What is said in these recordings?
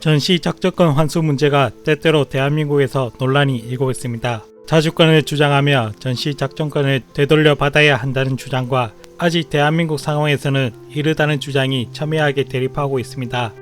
전시 작전권 환수 문제가 때때로 대한민국에서 논란이 일고 있습니다. 자주권을 주장하며 전시 작전권을 되돌려 받아야 한다는 주장과 아직 대한민국 상황에서는 이르다는 주장이 첨예하게 대립하고 있습니다.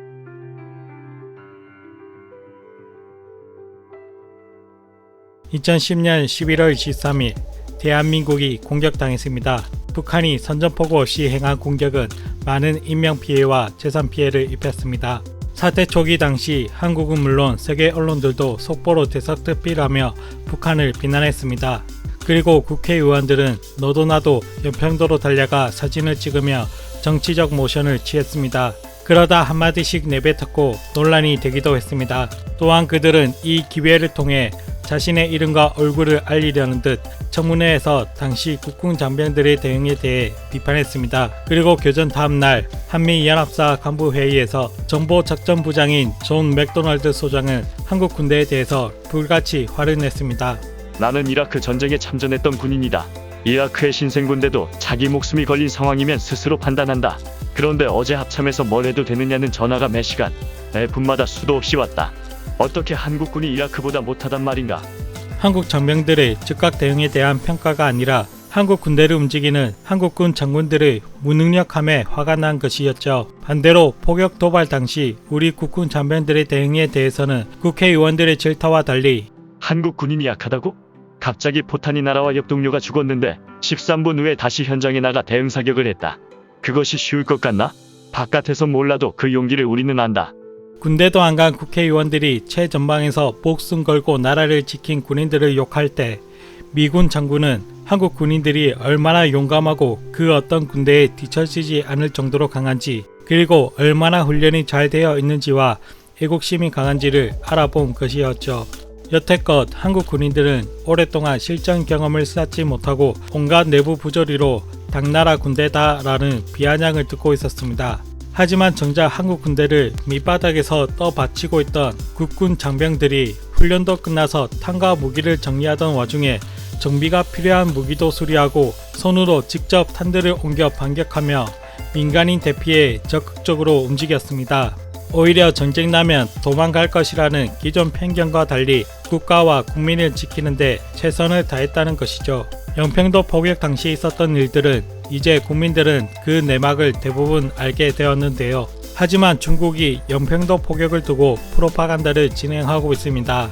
2010년 11월 23일 대한민국이 공격당했습니다. 북한이 선전포고 없이 행한 공격은 많은 인명피해와 재산피해를 입혔습니다. 사태 초기 당시 한국은 물론 세계 언론들도 속보로 대석특필하며 북한을 비난했습니다. 그리고 국회의원들은 너도 나도 연평도로 달려가 사진을 찍으며 정치적 모션을 취했습니다. 그러다 한마디씩 내뱉었고 논란이 되기도 했습니다. 또한 그들은 이 기회를 통해 자신의 이름과 얼굴을 알리려는 듯 청문회에서 당시 국군 장병들의 대응에 대해 비판했습니다. 그리고 교전 다음날 한미연합사 간부회의에서 정보작전부장인 존 맥도날드 소장은 한국 군대에 대해서 불같이 화를 냈습니다. 나는 이라크 전쟁에 참전했던 군인이다. 이라크의 신생군대도 자기 목숨이 걸린 상황이면 스스로 판단한다. 그런데 어제 합참에서 뭘 해도 되느냐는 전화가 매 시간, 매 분마다 수도 없이 왔다. 어떻게 한국군이 이라크보다 못하단 말인가? 한국 장병들의 즉각 대응에 대한 평가가 아니라 한국 군대를 움직이는 한국군 장군들의 무능력함에 화가 난 것이었죠. 반대로 포격 도발 당시 우리 국군 장병들의 대응에 대해서는 국회의원들의 질타와 달리 한국 군인이 약하다고? 갑자기 포탄이 날아와 옆 동료가 죽었는데 13분 후에 다시 현장에 나가 대응 사격을 했다. 그것이 쉬울 것 같나? 바깥에서 몰라도 그 용기를 우리는 안다. 군대도 안 간 국회의원들이 최전방에서 목숨 걸고 나라를 지킨 군인들을 욕할 때 미군 장군은 한국 군인들이 얼마나 용감하고 그 어떤 군대에 뒤처지지 않을 정도로 강한지 그리고 얼마나 훈련이 잘 되어 있는지와 애국심이 강한지를 알아본 것이었죠. 여태껏 한국 군인들은 오랫동안 실전 경험을 쌓지 못하고 온갖 내부 부조리로 당나라 군대다라는 비아냥을 듣고 있었습니다. 하지만 정작 한국 군대를 밑바닥에서 떠받치고 있던 국군 장병들이 훈련도 끝나서 탄과 무기를 정리하던 와중에 정비가 필요한 무기도 수리하고 손으로 직접 탄들을 옮겨 반격하며 민간인 대피에 적극적으로 움직였습니다. 오히려 전쟁 나면 도망갈 것이라는 기존 편견과 달리 국가와 국민을 지키는데 최선을 다했다는 것이죠. 영평도 포격 당시 있었던 일들은 이제 국민들은 그 내막을 대부분 알게 되었는데요. 하지만 중국이 영평도 포격을 두고 프로파간다를 진행하고 있습니다.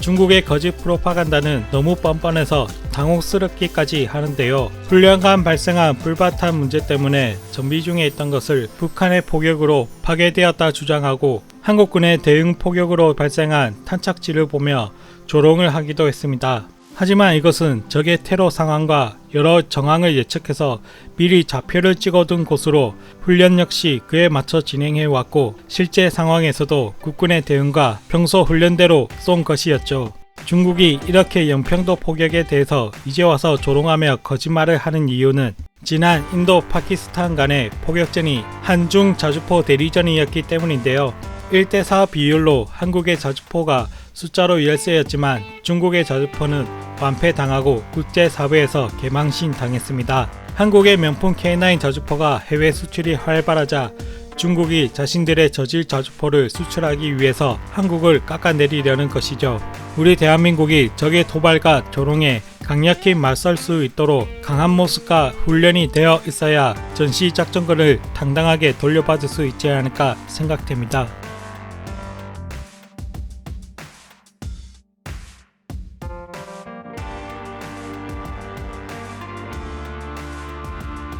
중국의 거짓 프로파간다는 너무 뻔뻔해서 당혹스럽기까지 하는데요. 훈련간 발생한 불바탄 문제 때문에 정비 중에 있던 것을 북한의 포격으로 파괴되었다 주장하고 한국군의 대응 포격으로 발생한 탄착지를 보며 조롱을 하기도 했습니다. 하지만 이것은 적의 테러 상황과 여러 정황을 예측해서 미리 좌표를 찍어둔 곳으로 훈련 역시 그에 맞춰 진행해 왔고 실제 상황에서도 국군의 대응과 평소 훈련대로 쏜 것이었죠. 중국이 이렇게 영평도 포격에 대해서 이제 와서 조롱하며 거짓말을 하는 이유는 지난 인도 파키스탄 간의 포격전이 한중 자주포 대리전이었기 때문인데요. 1대4 비율로 한국의 자주포가 숫자로 열세였지만 중국의 자주포는 완패당하고 국제사회에서 개망신 당했습니다. 한국의 명품 K9 자주포가 해외 수출이 활발하자 중국이 자신들의 저질 자주포를 수출하기 위해서 한국을 깎아내리려는 것이죠. 우리 대한민국이 적의 도발과 조롱에 강력히 맞설 수 있도록 강한 모습과 훈련이 되어 있어야 전시 작전권을 당당하게 돌려받을 수 있지 않을까 생각됩니다.